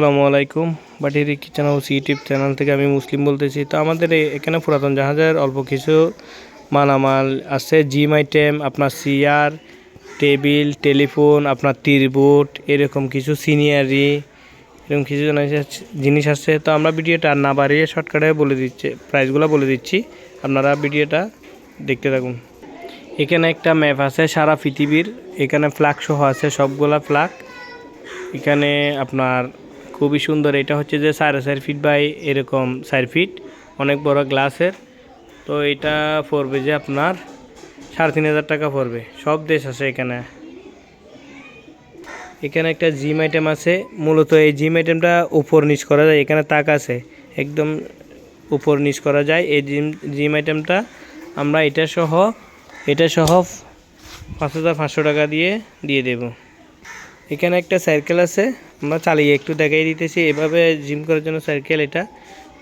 আসসালামু আলাইকুম। বাটির কিচেন হাউস ইউটিউব চ্যানেল থেকে আমি মুসলিম বলতেছি। তো আমাদের এখানে পুরাতন জাহাজের অল্প কিছু মালামাল আছে। জিম আইটেম আপনার চেয়ার টেবিল টেলিফোন আপনার তিরবুট এরকম কিছু সিনিয়ারি এরকম কিছু জিনিস আছে- তো আমরা ভিডিওটা না বাড়িয়ে শর্টকাটে বলে দিচ্ছি প্রাইসগুলো বলে দিচ্ছি। আপনারা ভিডিওটা দেখতে থাকুন। এখানে একটা ম্যাপ আছে, সারা পৃথিবীর। এখানে ফ্ল্যাগ সহ আছে, সবগুলা ফ্ল্যাগ এখানে আপনার খুবই সুন্দর। এটা হচ্ছে যে সাড়ে চার ফিট বাই এরকম চার ফিট, অনেক বড় গ্লাসের। তো এটা পড়বে যে আপনার সাড়ে তিন হাজার টাকা পড়বে। সব দেশ আছে এখানে। এখানে একটা জিম আইটেম আছে। মূলত এই জিম আইটেমটা উপর নিচ করা যায়, এখানে তাক আছে। একদম উপর নিচ করা যায়। এই জিম জিম আইটেমটা আমরা এটা সহ এটা সহ পাঁচ হাজার পাঁচশো টাকা দিয়ে দিয়ে দেবো। এখানে একটা সাইকেল আছে, আমরা চালিয়ে একটু দেখাই দিতেছি। এভাবে জিম করার জন্য সাইকেল এটা।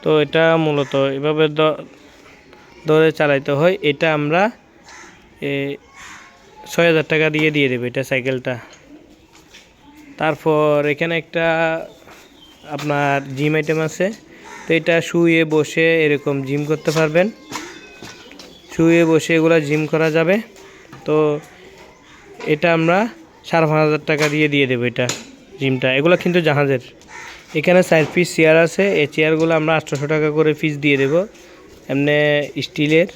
তো এটা মূলত এভাবে দ- ধরে চালাইতে হয়। এটা আমরা ছয় হাজার টাকা দিয়ে দিয়ে দেবো এটা সাইকেলটা তারপর এখানে একটা আপনার জিম আইটেম আছে। তো এটা শুয়ে বসে এরকম জিম করতে পারবেন। শুয়ে বসে এগুলো জিম করা যাবে। তো এটা আমরা সাড়ে পাঁচ হাজার টাকা দিয়ে দিয়ে দেবো এটা জিমটা এগুলো কিন্তু জাহাজের। এখানে চার পিস চেয়ার আছে। এই চেয়ারগুলো আমরা আটশোশো টাকা করে পিস দিয়ে দেবো। এমনি স্টিলের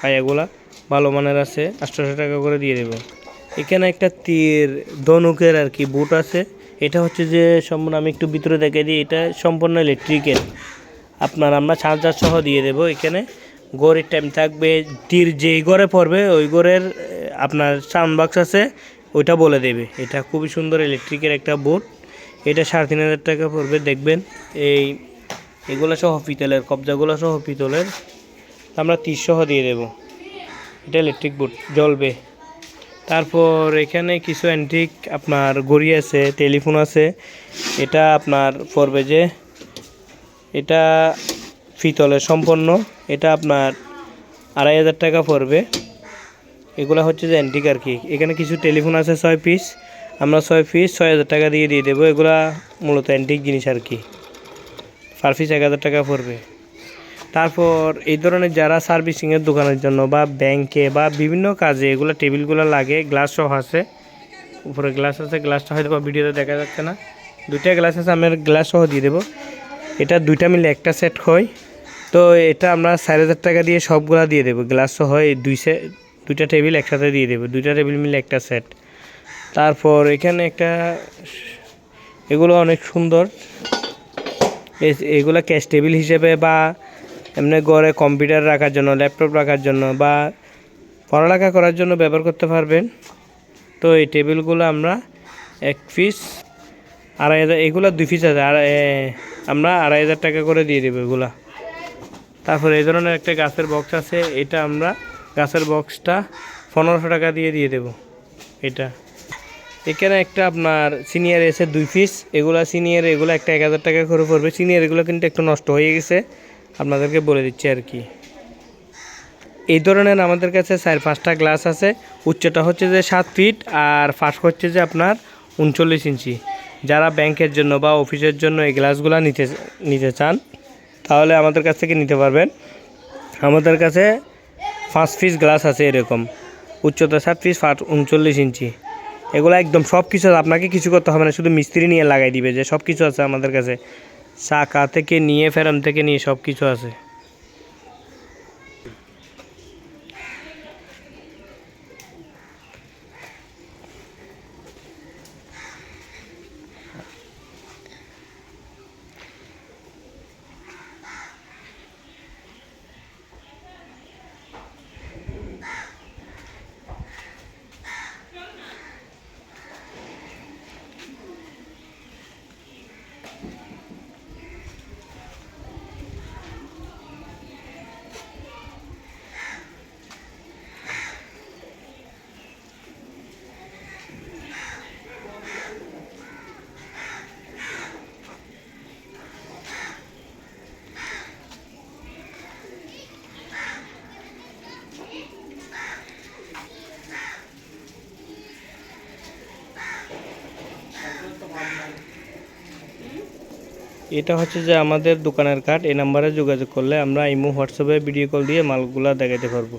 পায়াগুলা ভালো মানের আছে আটশোশো টাকা করে দিয়ে দেবো। এখানে একটা তীর ধনুকের আর কি বুট আছে। এটা হচ্ছে যে সম্পূর্ণ আমি একটু ভিতরে দেখে দিই এটা সম্পূর্ণ ইলেকট্রিকের আপনার আমরা চার্জার সহ দিয়ে দেবো এখানে। গড়ের টাইম থাকবে তীর যেই ঘরে পড়বে ওই আহ, আপনার সাউন্ড বক্স আছে। ওইটা বলে দেবে। এটা খুবই সুন্দর ইলেকট্রিকের একটা বোর্ড এটা সাড়ে তিন হাজার টাকা পড়বে, দেখবেন। এই এগুলো সহ পিতলের কবজাগুলো সহ পিতলের আমরা তিরিশ দিয়ে দেবো। এটা ইলেকট্রিক বোর্ড জ্বলবে। তারপর এখানে কিছু অ্যান্টিক আপনার ঘড়ি আছে টেলিফোন আছে। এটা আপনার পড়বে যে, এটা পিতলের সম্পন্ন। এটা আপনার আড়াই হাজার টাকা পড়বে। এগুলো হচ্ছে যে অ্যান্টিক আর কি। এখানে কিছু টেলিফোন আছে ছয় পিস আমরা ছয় পিস ছয় হাজার টাকা দিয়ে দিয়ে দেবো। এগুলা মূলত অ্যান্টিক জিনিস আর কি। পার পিস এক হাজার টাকা পড়বে। তারপর এই ধরনের যারা সার্ভিসিংয়ের দোকানের জন্য বা ব্যাংকে বা বিভিন্ন কাজে এগুলো টেবিলগুলো লাগে গ্লাস সহ আছে। উপরে গ্লাস আছে গ্লাসটা হয়তো বা ভিডিওতে দেখা যাচ্ছে না। দুইটা গ্লাস আছে, আমি গ্লাস সহ দিয়ে দেবো। এটা দুইটা মিলে একটা সেট হয়। তো এটা আমরা চার হাজার টাকা দিয়ে সবগুলা দিয়ে দেবো। গ্লাস সহ এই দুই সে দুইটা টেবিল একসাথে দিয়ে দেবে, দুইটা টেবিল মিলে একটা সেট। তারপর এখানে একটা এগুলো অনেক সুন্দর। এগুলো ক্যাশ টেবিল হিসেবে বা এমনি ঘরে কম্পিউটার রাখার জন্য, ল্যাপটপ রাখার জন্য বা পড়ালেখা করার জন্য ব্যবহার করতে পারবেন। তো এই টেবিলগুলো আমরা এক পিস আড়াই হাজার, এগুলো দুই পিস আছে আর আমরা আড়াই হাজার টাকা করে দিয়ে দেবো এগুলা। তারপর এই ধরনের একটা গাছের বক্স আছে, এটা আমরা গাছের বক্সটা পনেরোশো টাকা দিয়ে দিয়ে দেবো। এটা। এখানে একটা আপনার সিনিয়র এসে দুই পিস এগুলা সিনিয়র এগুলো একটা এক হাজার টাকা করে পড়বে। সিনিয়র এগুলো কিন্তু একটু নষ্ট হয়ে গেছে। আপনাদেরকে বলে দিচ্ছি আর কি। এই ধরনের আমাদের কাছে চার পাঁচটা গ্লাস আছে। উচ্চটা হচ্ছে যে সাত ফিট আর ফাঁস হচ্ছে যে আপনার উনচল্লিশ ইঞ্চি যারা ব্যাংকের জন্য বা অফিসের জন্য এই গ্লাসগুলো নিতে নিতে চান, তাহলে আমাদের কাছ থেকে নিতে পারবেন। আমাদের কাছে পাঁচ পিস গ্লাস আছে এরকম। উচ্চতা সাত পিস ফাট উনচল্লিশ ইঞ্চি। এগুলো একদম সব কিছু আপনাকে কিছু করতে হবে না, শুধু মিস্ত্রি নিয়ে লাগাই দিবে যে সব কিছু আছে আমাদের কাছে। চাকা থেকে নিয়ে ফেরাম থেকে নিয়ে সব কিছু আছে। এটা হচ্ছে যে আমাদের দোকানের কার্ড এই নাম্বারে যোগাযোগ করলে আমরা ইমো হোয়াটসঅ্যাপে ভিডিও কল দিয়ে মালগুলা দেখাতে পারব।